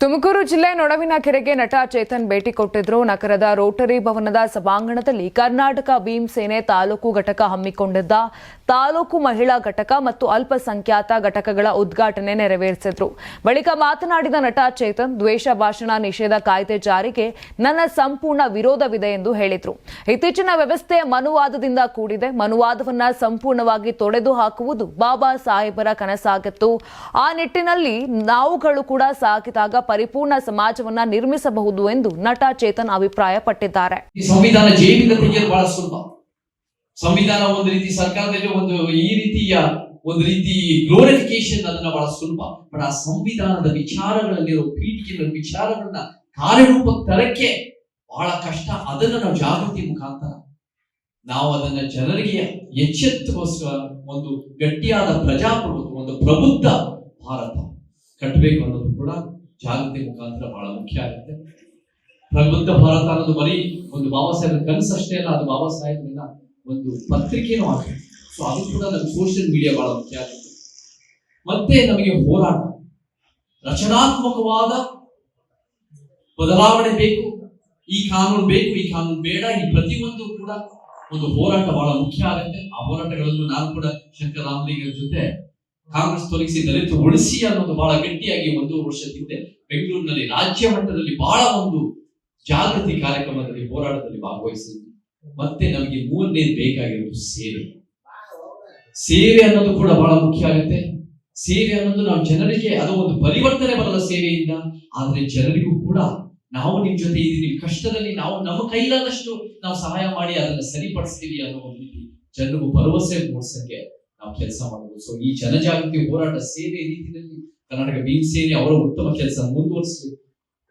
ತುಮಕೂರು ಜಿಲ್ಲೆ ನೊಡವಿನ ಕೆರೆಗೆ ನಟ ಚೇತನ್ ಭೇಟಿ ಕೊಟ್ಟಿದ್ರು. ನಗರದ ರೋಟರಿ ಭವನದ ಸಭಾಂಗಣದಲ್ಲಿ ಕರ್ನಾಟಕ ಭೀಮಸೇನೆ ತಾಲೂಕು ಘಟಕ ಹಮ್ಮಿಕೊಂಡಿದ್ದ ತಾಲೂಕು ಮಹಿಳಾ ಘಟಕ ಮತ್ತು ಅಲ್ಪಸಂಖ್ಯಾತ ಘಟಕಗಳ ಉದ್ಘಾಟನೆ ನೆರವೇರಿಸಿದ್ರು. ಬಳಿಕ ಮಾತನಾಡಿದ ನಟ ಚೇತನ್, ದ್ವೇಷ ಭಾಷಣ ನಿಷೇಧ ಕಾಯ್ದೆ ಜಾರಿಗೆ ನನ್ನ ಸಂಪೂರ್ಣ ವಿರೋಧವಿದೆ ಎಂದು ಹೇಳಿದ್ರು. ಇತ್ತೀಚಿನ ವ್ಯವಸ್ಥೆ ಮನುವಾದದಿಂದ ಕೂಡಿದೆ. ಮನುವಾದವನ್ನ ಸಂಪೂರ್ಣವಾಗಿ ತೊಡೆದು ಹಾಕುವುದು ಬಾಬಾ ಸಾಹೇಬರ ಕನಸಾಗಿತ್ತು. ಆ ನಿಟ್ಟಿನಲ್ಲಿ ನಾವುಗಳು ಕೂಡ ಸಾಗಿದಾಗ ಪರಿಪೂರ್ಣ ಸಮಾಜವನ್ನ ನಿರ್ಮಿಸಬಹುದು ಎಂದು ನಟ ಚೇತನ್ ಅಭಿಪ್ರಾಯ ಪಟ್ಟಿದ್ದಾರೆ ಸಂವಿಧಾನ ಬಹಳ ಸುಲಭ. ಸಂವಿಧಾನ ಒಂದು ರೀತಿ ಸರ್ಕಾರದಲ್ಲಿ ಒಂದು ಈ ರೀತಿಯ ಒಂದು ರೀತಿ ಗ್ಲೋರಿಫಿಕೇಶನ್ ಅದನ್ನ ಬಹಳ ಸುಲಭ. ಬಟ್ ಆ ಸಂವಿಧಾನದ ವಿಚಾರಗಳಲ್ಲಿರೋ ಪೀಠಿಕೆಗಳ ವಿಚಾರಗಳನ್ನ ಕಾರ್ಯರೂಪ ತರಕ್ಕೆ ಬಹಳ ಕಷ್ಟ. ಅದನ್ನ ನಾವು ಜಾಗೃತಿ ಮುಖಾಂತರ ನಾವು ಅದನ್ನ ಜನರಿಗೆ ಎಚ್ಚೆತ್ತುಗೋಸ್ಕರ ಒಂದು ಗಟ್ಟಿಯಾದ ಪ್ರಜಾಪ್ರಭುತ್ವ, ಒಂದು ಪ್ರಬುದ್ಧ ಭಾರತ ಕಟ್ಟಬೇಕು ಅನ್ನೋದು ಕೂಡ ಜಾಗೃತಿ ಮುಖಾಂತರ ಬಹಳ ಮುಖ್ಯ ಆಗುತ್ತೆ. ಪ್ರಬುದ್ಧ ಭಾರತ ಅನ್ನೋದು ಬರೀ ಒಂದು ಬಾಬಾ ಸಾಹೇಬ್ ಕನಸು ಅಲ್ಲ, ಅದು ಬಾಬಾ ಸಾಹೇಬ್ನ ಒಂದು ಪತ್ರಿಕೆನೂ ಆಗುತ್ತೆ ಸೊ ಅದು ಕೂಡ ನಮ್ಗೆ ಸೋಷಿಯಲ್ ಮೀಡಿಯಾ ಬಹಳ ಮುಖ್ಯ ಆಗುತ್ತೆ. ಮತ್ತೆ ನಮಗೆ ಹೋರಾಟ. ರಚನಾತ್ಮಕವಾದ ಬದಲಾವಣೆ ಬೇಕು. ಈ ಕಾನೂನು ಬೇಕು, ಈ ಕಾನೂನು ಬೇಡ. ಈ ಪ್ರತಿಯೊಂದು ಕೂಡ ಒಂದು ಹೋರಾಟ ಬಹಳ ಮುಖ್ಯ ಆಗುತ್ತೆ. ಆ ಹೋರಾಟಗಳನ್ನು ನಾನು ಕೂಡ ಶಂಕರ ರಾಮಲಿಂಗರ ಜೊತೆ ಕಾಂಗ್ರೆಸ್ ತೊಲಗಿಸಿ ಉಳಿಸಿ ಅನ್ನೋದು ಬಹಳ ಗಟ್ಟಿಯಾಗಿ ಒಂದು ವರ್ಷದಿಂದ ಬೆಂಗಳೂರಿನಲ್ಲಿ ರಾಜ್ಯ ಮಟ್ಟದಲ್ಲಿ ಬಹಳ ಒಂದು ಜಾಗೃತಿ ಕಾರ್ಯಕ್ರಮದಲ್ಲಿ, ಹೋರಾಟದಲ್ಲಿ ಭಾಗವಹಿಸಿದ್ವಿ ಮತ್ತೆ ನಮಗೆ ಮೂರನೇ ಬೇಕಾಗಿರೋದು ಸೇವೆ. ಸೇವೆ ಅನ್ನೋದು ಕೂಡ ಬಹಳ ಮುಖ್ಯ ಆಗುತ್ತೆ. ಸೇವೆ ಅನ್ನೋದು ನಾವು ಜನರಿಗೆ ಅದು ಒಂದು ಪರಿವರ್ತನೆ ಬರಲ್ಲ ಸೇವೆಯಿಂದ. ಆದ್ರೆ ಜನರಿಗೂ ಕೂಡ ನಾವು ನಿಮ್ ಜೊತೆ ಇದ್ದೀವಿ. ಕಷ್ಟದಲ್ಲಿ ನಾವು ನಮ್ಮ ಕೈಲಾದಷ್ಟು ನಾವು ಸಹಾಯ ಮಾಡಿ ಅದನ್ನ ಸರಿಪಡಿಸ್ತೀವಿ ಅನ್ನೋ ಒಂದು ರೀತಿ ಜನರಿಗೂ ಭರವಸೆ ಮೂಡಿಸಕ್ಕೆ ನಾವು ಕೆಲಸ ಮಾಡಬಹುದು ಸೊ ಈ ಜನಜಾಗೃತಿ ಹೋರಾಟ ಸೇವೆ ರೀತಿಯಲ್ಲಿ ಕರ್ನಾಟಕ ಭೀಮ್ ಸೇನೆ ಅವರ ಉತ್ತಮ ಕೆಲಸ ಮುಂದುವರಿಸಲಿ.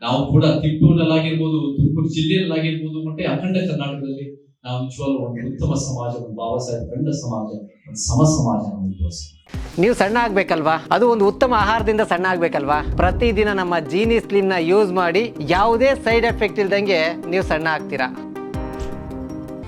ನಾವು ಕೂಡ ತಿಪ್ಪೂರಿನಲ್ಲಾಗಿರ್ಬೋದು ತುಮಕೂರು ಜಿಲ್ಲೆಯಲ್ಲಾಗಿರ್ಬೋದು, ಮತ್ತೆ ಅಖಂಡ ಕರ್ನಾಟಕದಲ್ಲಿ ನಾವು ನಿಜವಾಗ್ಲೂ ಒಂದು ಉತ್ತಮ ಸಮಾಜ ಒಂದು ಬಾಬಾ ಸಾಹೇಬ್ ಸಮಾಜ, ಒಂದು ಸಮ ಸಮಾಜ ಮುಂದುವರಿಸಬೇಕು ನೀವು ಸಣ್ಣ ಆಗ್ಬೇಕಲ್ವಾ? ಅದು ಒಂದು ಉತ್ತಮ ಆಹಾರದಿಂದ ಸಣ್ಣ ಆಗ್ಬೇಕಲ್ವಾ? ಪ್ರತಿದಿನ ನಮ್ಮ ಜೀನಿ ಸ್ಲಿಮ್ನ ಯೂಸ್ ಮಾಡಿ ಯಾವುದೇ ಸೈಡ್ ಎಫೆಕ್ಟ್ ಇಲ್ದಂಗೆ ನೀವು ಸಣ್ಣ ಆಗ್ತೀರಾ?